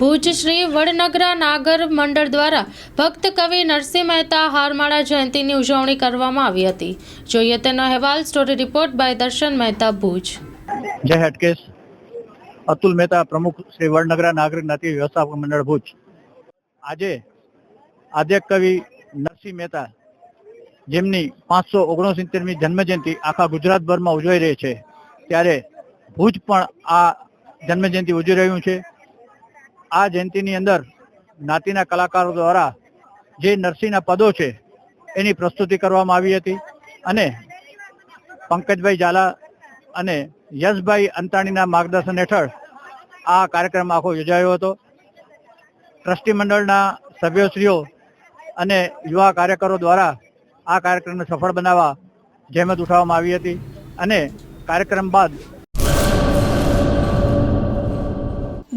ભુજ શ્રી વડનગરા નાગર મંડળ દ્વારા ભક્ત કવિ નરસિંહ મહેતા હારમાળા જયંતિની ઉજવણી કરવામાં આવી હતી. જોઈએ તેનો અહેવાલ સ્ટોરી રિપોર્ટ બાય દર્શન મહેતા ભુજ. જય હેટકેશ અતુલ મહેતા પ્રમુખ શ્રી વડનગરા નાગરિક જ્ઞાતિ વ્યવસ્થાપક મંડળ ભુજ. આજે આદ્ય કવિ નરસિંહ મહેતા જેમની પાંચસો ઓગણસિત્તેરમી જન્મજયંતિ આખા ગુજરાતભરમાં ઉજવાઈ રહી છે, ત્યારે ભુજ પણ આ જન્મજયંતિ ઉજવી રહ્યું છે. આ જયંતિની અંદર જ્ઞાતિના કલાકારો દ્વારા જે નરસિંહના પદો છે, એની પ્રસ્તુતિ કરવામાં આવી હતી અને પંકજભાઈ ઝાલા અને યશભાઈ અંતાણીના માર્ગદર્શન હેઠળ આ કાર્યક્રમ આખો યોજાયો હતો. ટ્રસ્ટી મંડળના સભ્યશ્રીઓ અને યુવા કાર્યકરો દ્વારા આ કાર્યક્રમને સફળ બનાવવા જહેમત ઉઠાવવામાં આવી હતી અને કાર્યક્રમ બાદ